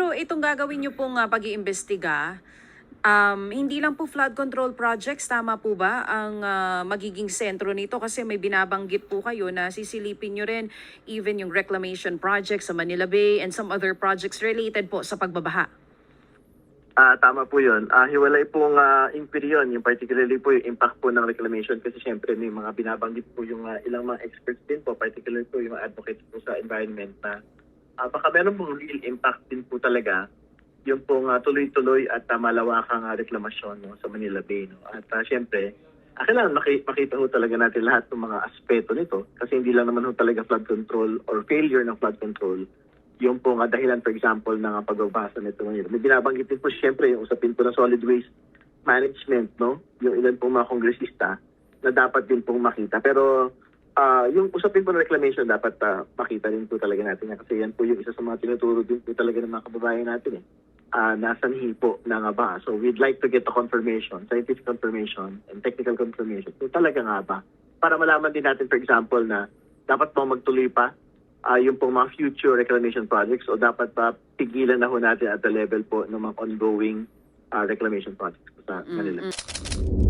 Pero itong gagawin niyo pong uh, pag-iimbestiga, um, hindi lang po flood control projects, tama po ba, ang ah, magiging sentro nito? Kasi may binabanggit po kayo na sisilipin niyo rin even yung reclamation project sa Manila Bay and some other projects related po sa pagbabaha. Ah, tama po 'yun. Ah, hiwalay pong uh, yun, yung particularly po yung impact po ng reclamation kasi syempre may mga binabanggit po yung ah, ilang mga experts din po, particularly po yung advocates po sa environment na ah, baka meron pong real impact din po talaga yung pong ah, tuloy-tuloy at uh, malawakang ah, reklamasyon no, sa Manila Bay. No? At ah, syempre, ah, kailangan maki- makita ho talaga natin lahat ng mga aspeto nito kasi hindi lang naman ho talaga flood control or failure ng flood control yung pong ah, dahilan, for example, ng ah, pagbabasa nito ngayon. May binabanggit din po siyempre yung usapin po ng solid waste management, no? Yung ilan pong mga kongresista na dapat din pong makita. Pero ah, yung usapin po ng reclamation dapat ah, makita din po talaga natin yan. Kasi yan po yung isa sa mga tinuturo din po talaga ng mga kababayan natin eh. Uh, nasanhi po ng ah, ba. So we'd like to get a confirmation, scientific confirmation and technical confirmation. So talaga nga ba? Para malaman din natin, for example, na dapat po magtuloy pa ah yung pong mga future reclamation projects o dapat ba pigilan na ho natin at the level po ng mga ongoing ah, reclamation projects sa Manila. Mm, mm.